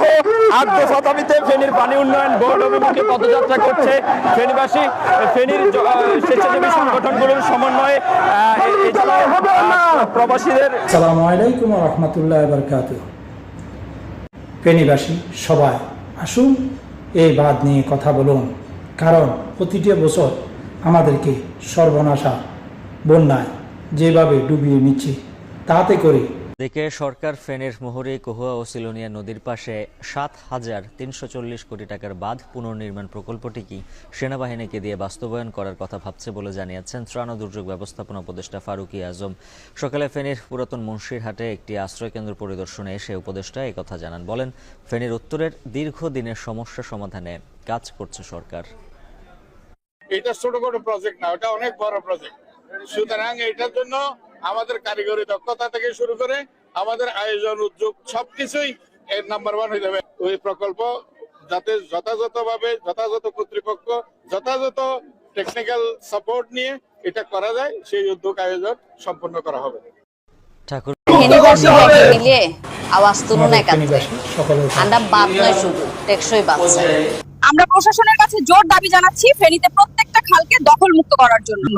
সহ আদ্য শতাব্দীতে ফেনীর পানি উন্নয়ন বোর্ড অভিমুখে পদযাত্রা করছে। ফেনীবাসী ফেনীর স্বেচ্ছাসেবী সংগঠনগুলোর সমন্বয়ে প্রবাসীদের সালামু আলাইকুম রহমতুল্লাহ বরকাত ফেনীবাসী সবাই আসুন এই বাদ নিয়ে কথা বলুন। কারণ প্রতিটি বছর আমাদেরকে সর্বনাশা বন্যায় যেভাবে ডুবিয়ে নিচ্ছে তাতে করে দিকে সরকার ফেনীর মোহরী, কহুয়া ও সিলোনিয়া নদীর পাশে সাত হাজার তিনশো চল্লিশ কোটি টাকার বাঁধ পুনর্নির্মাণ প্রকল্পটি কি সেনাবাহিনীকে দিয়ে বাস্তবায়ন করার কথা ভাবছে বলে জানিয়েছেন ত্রাণ ও দুর্যোগ ব্যবস্থাপনা উপদেষ্টা ফারুকি আজম। সকালে ফেনীর পুরাতন মুন্সিরহাটে একটি আশ্রয়কেন্দ্র পরিদর্শনে এসে উপদেষ্টা কথা জানান। বলেন, ফেনীর উত্তরের দীর্ঘদিনের সমস্যা সমাধানে কাজ করছে সরকার। এটা ছোটখাটো প্রজেক্ট না, ওটা অনেক বড় প্রজেক্ট সুতরাং এটার জন্য আমাদের কারিগরি দক্ষতা থেকে শুরু করে আমাদের আয়োজন উদ্যোগ সবকিছুই এর নাম্বার ওয়ান হয়ে যাবে। ওই প্রকল্প যাতে যথাযথভাবে যথাযথ কর্তৃপক্ষ যথাযথ টেকনিক্যাল সাপোর্ট নিয়ে এটা করা যায় সেই উদ্যোগ আয়োজন সম্পন্ন করা হবে। ঠাকুর। মিলিয়ে আওয়াজ তুলুন আন্ডা বাদ নয় শুধু টেকসই বাদ আমরা প্রশাসনের কাছে জোর দাবি জানাচ্ছি ফেনীতে প্রত্যেকটা খালকে দখল মুক্ত করার জন্য।